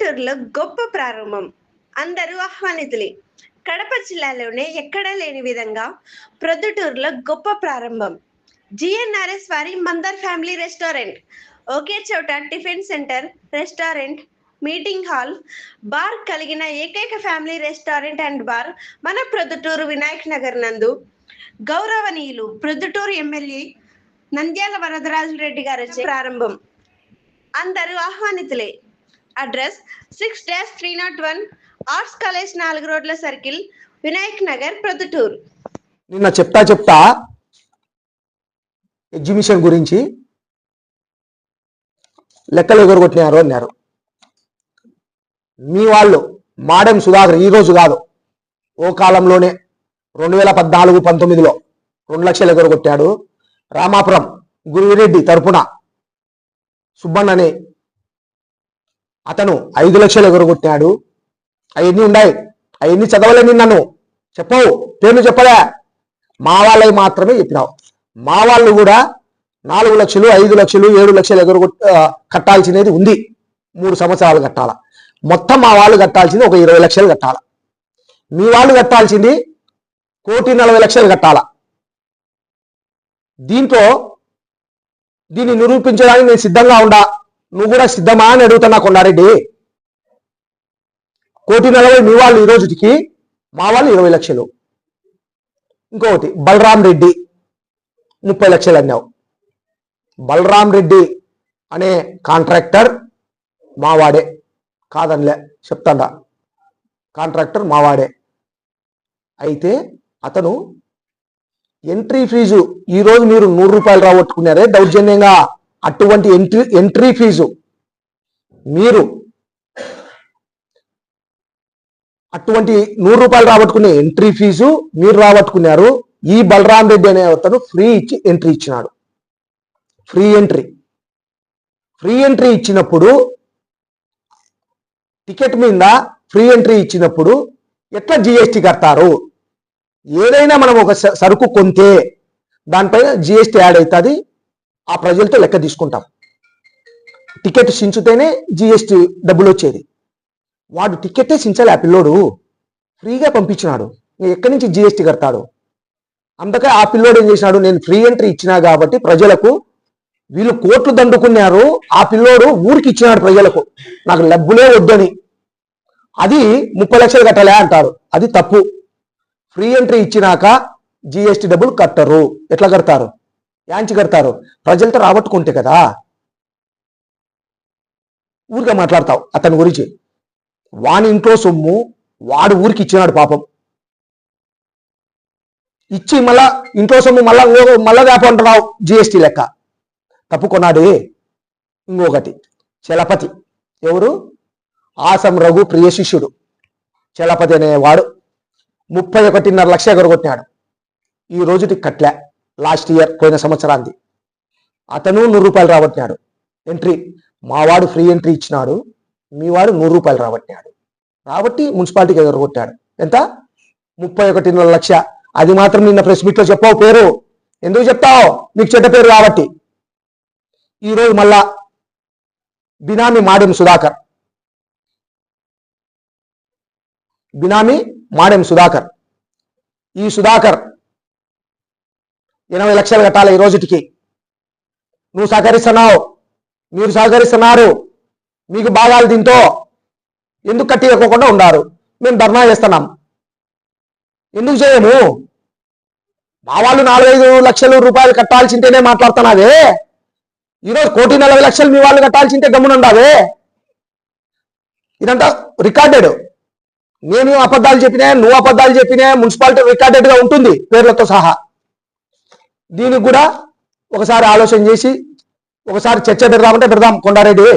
పల్లెటూరులో గొప్ప ప్రారంభం. అందరూ ఆహ్వానితులే. కడప జిల్లాలోనే ఎక్కడా లేని విధంగా ప్రొద్దుటూరులో గొప్ప ప్రారంభం. జిఎన్ఆర్ఎస్ వారి మందర్ ఫ్యామిలీ రెస్టారెంట్. ఒకే చోట tiffin centre restaurant meeting hall bar కలిగిన ఏకైక ఫ్యామిలీ రెస్టారెంట్ అండ్ బార్ మన ప్రొద్దుటూరు వినాయక్ నగర్ నందు. గౌరవనీయులు ప్రొద్దుటూరు ఎమ్మెల్యే నంద్యాల వరదరాజు రెడ్డి గారు ప్రారంభం. అందరూ ఆహ్వానితులే. Address six dash three nought one arts college నాలుగు రోడ్ల సర్కిల్ వినాయక్ నగర్ ప్రొద్దుటూరు. నిన్న చెప్తా చెప్తా ఎగ్జిబిషన్ గురించి లెక్కలు ఎగరగొట్టినారు అన్నారు. మీ వాళ్ళు మాడెం సుధాకర్ ఈ రోజు కాదు ఓ కాలంలోనే రెండు వేల పద్నాలుగు పంతొమ్మిదిలో రెండు లక్షలు ఎగరగొట్టాడు రామాపురం గురువిరెడ్డి తరపున సుబ్బన్న అనే అతను ఐదు లక్షలు ఎగరగొట్టాడు. అవన్నీ ఉన్నాయి. అవన్నీ చదవలేని నన్ను చెప్పవు పేర్లు చెప్పలే. మా వాళ్ళవి మాత్రమే చెప్పినావు. మా వాళ్ళు కూడా నాలుగు లక్షలు ఐదు లక్షలు ఏడు లక్షలు ఎగరు కట్టాల్సినది ఉంది. మూడు సంవత్సరాలు కట్టాల. మొత్తం మా వాళ్ళు కట్టాల్సింది ఒక ఇరవై లక్షలు కట్టాల. మీ వాళ్ళు కట్టాల్సింది కోటి నలభై లక్షలు కట్టాల. దీంతో దీన్ని నిరూపించడానికి నేను సిద్ధంగా ఉండా. నువ్వు కూడా సిద్ధమా అని అడుగుతున్నా కొండారెడ్డి? కోటి నలభై మీ వాళ్ళు ఈ రోజుకి మా వాళ్ళు ఇరవై లక్షలు. ఇంకొకటి బలరాం రెడ్డి ముప్పై లక్షలు అన్నావు. బలరాం రెడ్డి అనే కాంట్రాక్టర్ మావాడే కాదనిలే చెప్తాడా. కాంట్రాక్టర్ మావాడే అయితే అతను ఎంట్రీ ఫీజు ఈరోజు మీరు నూరు రూపాయలు రాబట్టుకున్నారే దౌర్జన్యంగా అటువంటి ఎంట్రీ ఎంట్రీ ఫీజు మీరు అటువంటి నూరు రూపాయలు రాబట్టుకునే ఎంట్రీ ఫీజు మీరు రాబట్టుకున్నారు. ఈ బలరాం రెడ్డి అనే అతను ఫ్రీ ఇచ్చి ఎంట్రీ ఇచ్చినాడు. ఫ్రీ ఎంట్రీ ఫ్రీ ఎంట్రీ ఇచ్చినప్పుడు టికెట్ మీద ఫ్రీ ఎంట్రీ ఇచ్చినప్పుడు ఎట్లా జిఎస్టీ కడతారు? ఏదైనా మనం ఒక స- సరుకు కొంటే దానిపైన జిఎస్టీ యాడ్ అవుతుంది. ఆ ప్రజలతో లెక్క తీసుకుంటాం. టికెట్ సించితేనే జిఎస్టి డబ్బులు వచ్చేది వాడు టికెటే సించాలి ఆ పిల్లోడు. ఫ్రీగా పంపించినాడు. ఎక్కడి నుంచి జిఎస్టీ కడతాడు? అందుకే ఆ పిల్లోడు ఏం చేసినాడు? నేను ఫ్రీ ఎంట్రీ ఇచ్చినా కాబట్టి ప్రజలకు వీళ్ళు కోట్లు దండుకున్నారు. ఆ పిల్లోడు ఊరికి ఇచ్చినాడు ప్రజలకు. నాకు డబ్బులే వద్దని. అది ముప్పై లక్షలు కట్టాలే అంటారు. అది తప్పు. ఫ్రీ ఎంట్రీ ఇచ్చినాక జిఎస్టీ డబ్బులు కట్టరు. ఎట్లా కడతారు? యాంచి కడతారు. ప్రజలతో రాబట్టుకుంటే కదా? ఊరికే మాట్లాడతావు అతని గురించి. వాని ఇంట్లో సొమ్ము వాడు ఊరికి ఇచ్చినాడు పాపం. ఇచ్చి మళ్ళా ఇంట్లో సొమ్ము మళ్ళా మళ్ళా వేపంటున్నావు జిఎస్టీ లెక్క. తప్పుకొన్నాడే ఇంకొకటి చలపతి. ఎవరు? ఆసం రఘు ప్రియ శిష్యుడు. చలపతి అనేవాడు. ముప్పై ఒకటిన్నర లక్ష ఎగరగొట్టినాడు. ఈ రోజుకి కట్లే. లాస్ట్ ఇయర్ పోయిన సంవత్సరానికి. అతను నూరు రూపాయలు రాబట్టినాడు. ఎంట్రీ. మావాడు ఫ్రీ ఎంట్రీ ఇచ్చినాడు. మీ వాడు నూరు రూపాయలు రాబట్టినాడు. రాబట్టి మున్సిపాలిటీకి ఎదురుకొట్టాడు ఎంత? ముప్పై ఒకటిన్నర లక్ష. అది మాత్రం నిన్న ప్రెస్ మీట్లో చెప్పావు పేరు. ఎందుకు చెప్తావు? నీకు చెడ్డ పేరు కాబట్టి. ఈరోజు మళ్ళా బినామీ మాడెం సుధాకర్. బినామీ మాడెం సుధాకర్. ఈ సుధాకర్ ఎనభై లక్షలు కట్టాలి ఈ రోజుటికి. నువ్వు సహకరిస్తున్నావు. మీరు సహకరిస్తున్నారు. మీకు భాగాలు దీంతో ఎందుకు కట్టియకోకుండా ఉండారు? మేము ధర్నా చేస్తున్నాం. ఎందుకు చేయము? మా వాళ్ళు నాలుగైదు లక్షలు రూపాయలు కట్టాల్సింటేనే మాట్లాడుతున్నావే. ఈరోజు కోటి నలభై లక్షలు మీ వాళ్ళు కట్టాల్సింటే గమ్మునుండావే. ఇదంతా రికార్డెడ్. నేను అబద్ధాలు చెప్పినా నువ్వు అబద్ధాలు చెప్పినా మున్సిపాలిటీ రికార్డెడ్గా ఉంటుంది పేర్లతో సహా. దీనికి కూడా ఒకసారి ఆలోచన చేసి ఒకసారి చర్చ పెడదామంటే పెడదాం కొండారెడ్డి